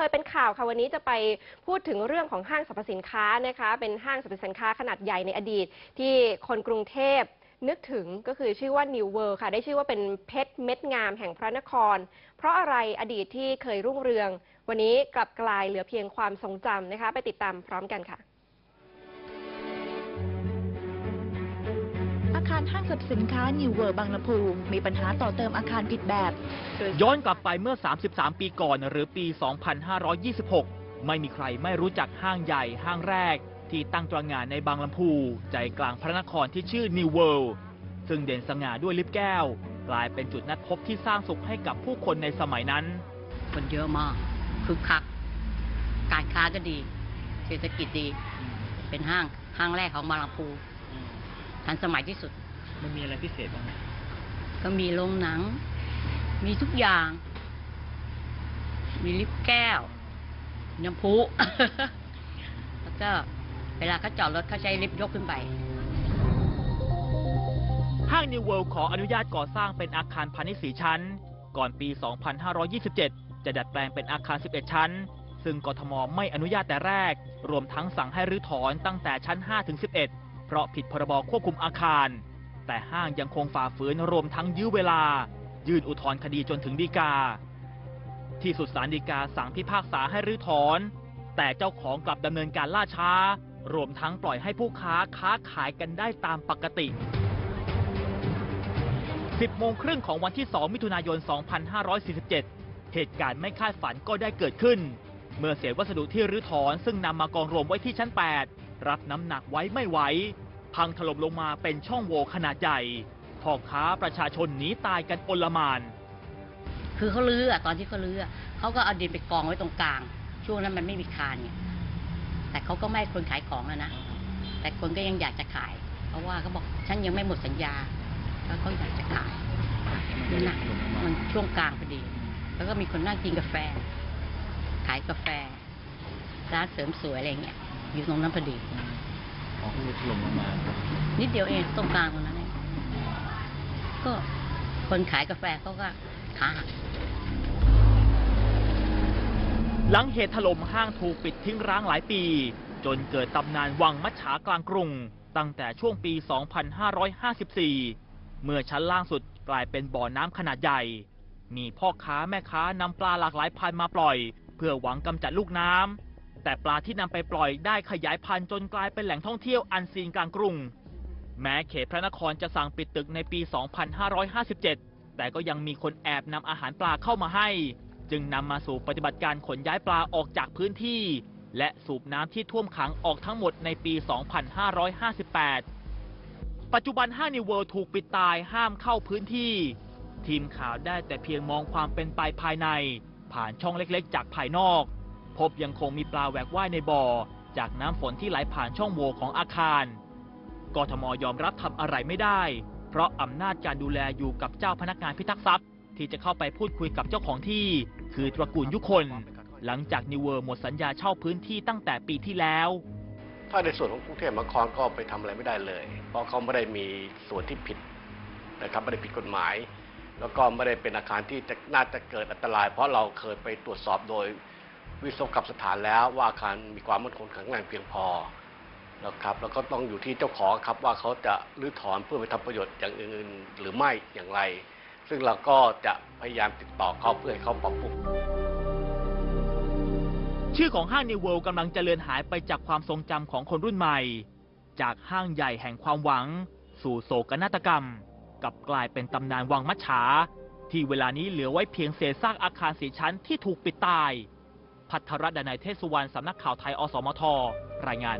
เคยเป็นข่าวค่ะวันนี้จะไปพูดถึงเรื่องของห้างสรรพสินค้านะคะ เป็นห้างสรรพสินค้าขนาดใหญ่ในอดีต ที่คนกรุงเทพนึกถึงก็คือชื่อว่า New World ค่ะ ได้ชื่อว่าเป็นเพชรเม็ดงามแห่งพระนคร เพราะอะไรอดีตที่เคยรุ่งเรือง วันนี้กลับกลายเหลือเพียงความทรงจำนะคะ ไปติดตามพร้อมกันค่ะ คารห้างสรรพสินค้า New World บางลำพูมีปัญหาต่อเติมอาคารผิดแบบโดยย้อนกลับไปเมื่อ 33 ปีก่อนหรือปี 2526 ไม่มีใครไม่รู้จักห้างใหญ่ห้างแรก ที่ตั้งตระหง่านในบางลำพู ใจกลางพระนครที่ชื่อ New World ซึ่งเด่นสง่าด้วยลิฟต์แก้ว กลายเป็นจุดนัดพบที่สร้างสุขให้กับผู้คนในสมัยนั้น คนเยอะมากคึกคัก การค้าก็ดี เศรษฐกิจดี เป็นห้างห้างแรกของบางลำพู ทันสมัยที่สุด มันมีอะไรพิเศษบ้างก็มีโรงหนัง มีทุกอย่าง มีลิฟต์แก้ว น้ำพุ แล้วก็เวลาเขาจอดรถเขาใช้ลิฟต์ยกขึ้นไป ห้าง New World ขออนุญาตก่อสร้างเป็นอาคารพาณิชย์สีชั้น ก่อนปี 2527 จะดัดแปลงเป็นอาคาร 11 ชั้น ซึ่งกทมไม่อนุญาตแต่แรก รวมทั้งสั่งให้รื้อถอนตั้งแต่ชั้น 5 ถึง 11 เพราะผิดพรบควบคุมอาคาร แต่ห้างยังคงฝ่าฝืนรวมทั้งยื้อเวลา ยื่นอุทธรณ์คดีจนถึงฎีกา ที่สุดศาลฎีกาสั่งพิพากษาให้รื้อถอน แต่เจ้าของกลับดำเนินการล่าช้า รวมทั้งปล่อยให้ผู้ค้าค้าขายกันได้ตามปกติ 10โมงครึ่งของวันที่ 2 มิถุนายน 2547 เหตุการณ์ไม่คาดฝันก็ได้เกิดขึ้น เมื่อเศษวัสดุที่รื้อถอนซึ่งนำมากองรวมไว้ที่ชั้น 8 รับน้ำหนักไว้ไม่ไหว พังถล่มลงมาเป็นช่องโหว่ขนาดใหญ่พ่อค้าประชาชนหนีตายกันโอลมานคือเขาลื้อตอนที่เขาลื้อเขาก็เอาดินไปกองไว้ตรงกลาง ช่วงนั้นมันไม่มีคานไงแต่เขาก็ไม่คนขายของแล้วนะแต่คนก็ยังอยากจะขาย เพราะว่าเขาบอกฉันยังไม่หมดสัญญาแล้วเขาอยากจะขายนี่นะมันช่วงกลางพอดี แล้วก็มีคนนั่งกินกาแฟ ขายกาแฟ ร้านเสริมสวยอะไรเงี้ย อยู่ตรงนั้นพอดีอ๋อคือถล่มลงมานิดเดียวเองตรงกลางตรงนั้นเองก็คนขายกาแฟเขาก็ขาหัก หลังเหตุถล่มห้างถูกปิดทิ้งร้างหลายปี จนเกิดตำนานวังมัจฉากลางกรุง ตั้งแต่ช่วงปี 2554 เมื่อชั้นล่างสุดกลายเป็นบ่อน้ำขนาดใหญ่ มีพ่อค้าแม่ค้านำปลาหลากหลายพันธุ์มาปล่อย เพื่อหวังกำจัดลูกน้ำ แต่ปลาที่นำไปปล่อยได้ขยายพันธุ์จนกลายเป็นแหล่งท่องเที่ยวอันซีนกลางกรุง แม้เขตพระนครจะสั่งปิดตึกในปี 2557 แต่ก็ยังมีคนแอบนำอาหารปลาเข้ามาให้ จึงนำมาสู่ปฏิบัติการขนย้ายปลาออกจากพื้นที่ และสูบน้ำที่ท่วมขังออกทั้งหมดในปี 2558 ปัจจุบันห้านิวเวิลด์ถูกปิดตายห้ามเข้าพื้นที่ ทีมข่าวได้แต่เพียงมองความเป็นไปภายใน ผ่านช่องเล็กๆ จากภายนอก พบยังคงมีปลาแหวกว่ายในบ่อ จากน้ำฝนที่ไหลผ่านช่องโหว่ของอาคาร กทมยอมรับทำอะไรไม่ได้ เพราะอำนาจการดูแลอยู่กับเจ้าพนักงานพิทักษ์ทรัพย์ ที่จะเข้าไปพูดคุยกับเจ้าของที่ คือตระกูลยุคน หลังจากนิวเวอร์หมดสัญญาเช่าพื้นที่ตั้งแต่ปีที่แล้วถ้าในส่วนของกรุงเทพมหานครก็ไปทำอะไรไม่ได้เลย เพราะเขาไม่ได้มีส่วนที่ผิดนะครับไม่ได้ผิดกฎหมาย แล้วก็ไม่ได้เป็นอาคารที่น่าจะเกิดอันตราย เพราะเราเคยไปตรวจสอบโดย วิศวกรรมสถานแล้วว่าอาคารมีความมั่นคงแข็งแรงเพียงพอนะครับแล้วก็ต้องอยู่ที่เจ้าของครับว่าเขาจะรื้อถอนเพื่อไปทำประโยชน์อย่างอื่นหรือไม่อย่างไร ซึ่งเราก็จะพยายามติดต่อเขาเพื่อให้เขาปรับปรุงชื่อของห้างนิวเวิลด์กำลังจะเลือนหายไปจากความทรงจำของคนรุ่นใหม่ จากห้างใหญ่แห่งความหวัง สู่โศกนาฏกรรมกับกลายเป็นตำนานวังมัจฉาที่เวลานี้เหลือไว้เพียงเศษซากอาคารสีชั้นที่ถูกปิดตาย พัทรดนายเทศสุวรรณสำนักข่าวไทยอสมทรายงาน